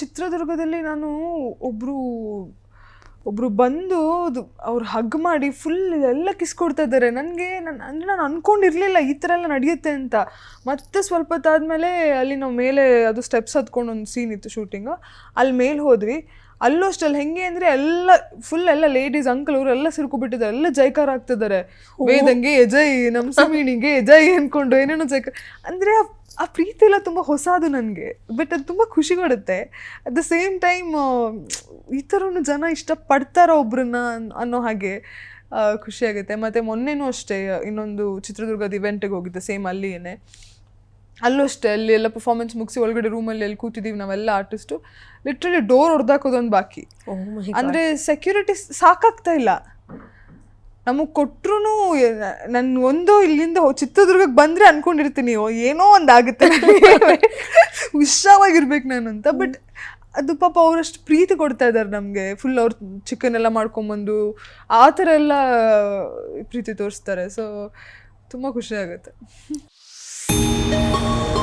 ಚಿತ್ರದುರ್ಗದಲ್ಲಿ ನಾನು ಒಬ್ಬರು ಒಬ್ಬರು ಬಂದು ಅವ್ರು ಹಗ್ ಮಾಡಿ ಫುಲ್ ಎಲ್ಲ ಕಿಸ್ ಕೊಡ್ತಾ ಇದ್ದಾರೆ. ನನಗೆ ನಾನು, ಅಂದರೆ ನಾನು ಅಂದ್ಕೊಂಡಿರಲಿಲ್ಲ ಈ ಥರ ಎಲ್ಲ ನಡೆಯುತ್ತೆ ಅಂತ. ಮತ್ತೆ ಸ್ವಲ್ಪ ಹೊತ್ತಾದ್ಮೇಲೆ ಅಲ್ಲಿ ನಾವು ಮೇಲೆ ಅದು ಸ್ಟೆಪ್ಸ್ ಹತ್ಕೊಂಡು ಒಂದು ಸೀನ್ ಇತ್ತು ಶೂಟಿಂಗು ಅಲ್ಲಿ ಮೇಲೆ ಹೋದ್ವಿ. ಅಲ್ಲೂ ಅಷ್ಟೇ ಅಲ್ಲಿ ಹೆಂಗೆ ಅಂದರೆ ಎಲ್ಲ ಫುಲ್ ಎಲ್ಲ ಲೇಡೀಸ್ ಅಂಕಲ್ ಅವರು ಎಲ್ಲ ಸಿರ್ಕೊಬಿಟ್ಟಿದ್ದಾರೆ ಎಲ್ಲ ಜೈಕಾರ ಆಗ್ತಿದ್ದಾರೆ. ವೇದಂಗೆ ಎಜಯ್ ನಮ್ಮ ಸಮೀಣಿಗೆ ಎಜಯ್ ಅಂದ್ಕೊಂಡು ಏನೇನೋ ಜೈಕಾರ. ಅಂದರೆ ಆ ಪ್ರೀತಿ ಎಲ್ಲ ತುಂಬ ಹೊಸದು ನನಗೆ. ಬಟ್ ಅದು ತುಂಬ ಖುಷಿ ಕೊಡುತ್ತೆ. ಅಟ್ ದ ಸೇಮ್ ಟೈಮ್ ಈ ಥರನೂ ಜನ ಇಷ್ಟಪಡ್ತಾರೋ ಒಬ್ರನ್ನ ಅನ್- ಅನ್ನೋ ಹಾಗೆ ಖುಷಿಯಾಗುತ್ತೆ ಖುಷಿ ಆಗುತ್ತೆ. ಮತ್ತು ಮೊನ್ನೆನೂ ಅಷ್ಟೇ ಇನ್ನೊಂದು ಚಿತ್ರದುರ್ಗದ ಇವೆಂಟಿಗೆ ಹೋಗಿದ್ದೆ ಸೇಮ್ ಅಲ್ಲಿಯೇ ಅಲ್ಲೂ ಅಷ್ಟೇ ಅಲ್ಲಿ ಎಲ್ಲ ಪರ್ಫಾರ್ಮೆನ್ಸ್ ಮುಗಿಸಿ ಒಳಗಡೆ ರೂಮಲ್ಲಿ ಎಲ್ಲಿ ಕೂತಿದ್ದೀವಿ ನಾವೆಲ್ಲ ಆರ್ಟಿಸ್ಟು ಲಿಟ್ರಲಿ ಡೋರ್ ಹೊಡೆದಾಕೋದೊಂದು ಬಾಕಿ. ಅಂದರೆ ಸೆಕ್ಯೂರಿಟಿ ಸಾಕಾಗ್ತಾ ಇಲ್ಲ. ನಮಗೆ ಕೊಟ್ರೂ ನನ್ನ ಒಂದು ಇಲ್ಲಿಂದ ಚಿತ್ರದುರ್ಗಕ್ಕೆ ಬಂದರೆ ಅನ್ಕೊಂಡಿರ್ತೀನಿ ಓ, ಏನೋ ಒಂದು ಆಗುತ್ತೆ ಹುಷಾರಾಗಿರ್ಬೇಕು ನಾನು ಅಂತ. ಬಟ್ ಅದು ಪಾಪ ಅವರಷ್ಟು ಪ್ರೀತಿ ಕೊಡ್ತಾ ಇದ್ದಾರೆ ನಮಗೆ. ಫುಲ್ ಅವ್ರು ಚಿಕನ್ ಎಲ್ಲ ಮಾಡ್ಕೊಂಬಂದು ಆ ಥರ ಎಲ್ಲ ಪ್ರೀತಿ ತೋರಿಸ್ತಾರೆ. ಸೊ ತುಂಬ ಖುಷಿ ಆಗುತ್ತೆ. Música